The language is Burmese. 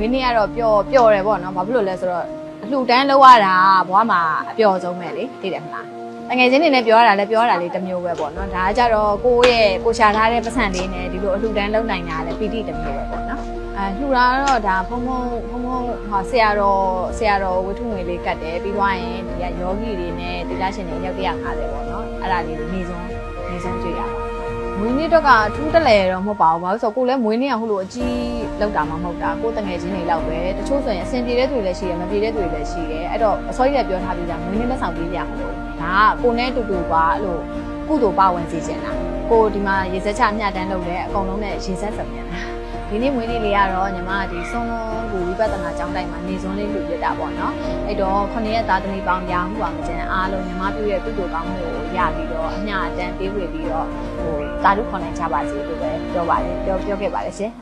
နေ့ကတော့ပျော်ပျော်တယ်ပေါ့နော်ဘာဖြစ်လို့လဲဆိုတော့အလှူတန်းလောက်ရတာဘဝမှာအပျော်ဆုံးပဲလေသိတယ်မလားတငယ်ချင်းတွေနဲ့ပြောရတာလည်းပြောရတာလေးတစ်မျိုးပဲပေါ့နော်ဒါကကြတော့ကိုယ့်ရဲ့ကိုရှာထားတဲ့ပတ်စံလေးနဲ့ဒီလိုအလှူတန်းလုပ်နိုင်တာလည်းပီတိတစ်မျိုးပဲပေါ့နော်အဲလှူတာတော့ဒါဖုံဖုံဖုံဖုံဟာဆရာတော်ဆရာတော်ဝိထုငွေလေးကတ်တယ်ပြီးသွားရင်ဒီကယောဂီတွေနဲ့တိလာရှင်တွေရောက်150ပေါ့နော်အဲ့ဒါလေးနေဆုံးနေဆုံးကြည့်ရပါ မွေးနေ့တော့ကအထူးတလဲတော့မဟုတ်ပါဘူးဘာလို့ဆိုတော့ကိုလည်းမွေးနေ့ကဟိုလိုအကြီးလောက်တာမှမဟုတ်တာကိုတငယ်ချင်းတွေလောက်ပဲတချို့ဆိုရင်အဆင်ပြေတဲ့သူတွေလည်းရှိတယ်မပြေတဲ့သူတွေလည်းရှိတယ်အဲ့တော့အစောကြီးကပြောထားပြီးသားမွေးနေ့လက်ဆောင်ပေးကြမလို့ဒါကကိုနဲ့တူတူပါအဲ့လိုကုသိုလ်ပါဝင်စေချင်တာ ကိုဒီမှာရေစက်ချမျှတန်းလုပ်လဲအကုန်လုံးနဲ့ရေစက်စုံနေတာဒီနေ့မွေးနေ့လေးကတော့ညီမကဒီဆုံးလုံးကိုဝိပဿနာကျောင်းတိုင်းမှာနေစွန်းလေးလူပြတာပေါ့နော်အဲ့တော့ခုနှစ်ရက်သားသမီးပေါင်းရာမှုပါမကျန်အားလုံးညီမပြုရဲ့ကုသိုလ်ကောင်းမှုကိုရပြီးတော့အမျှအတန်းပေးဝေပြီးတော့ဟိုတာရုခေါ်နိုင်ကြပါစေလို့ပဲပြောပါတယ်ပြောပြောခဲ့ပါတယ်ရှင်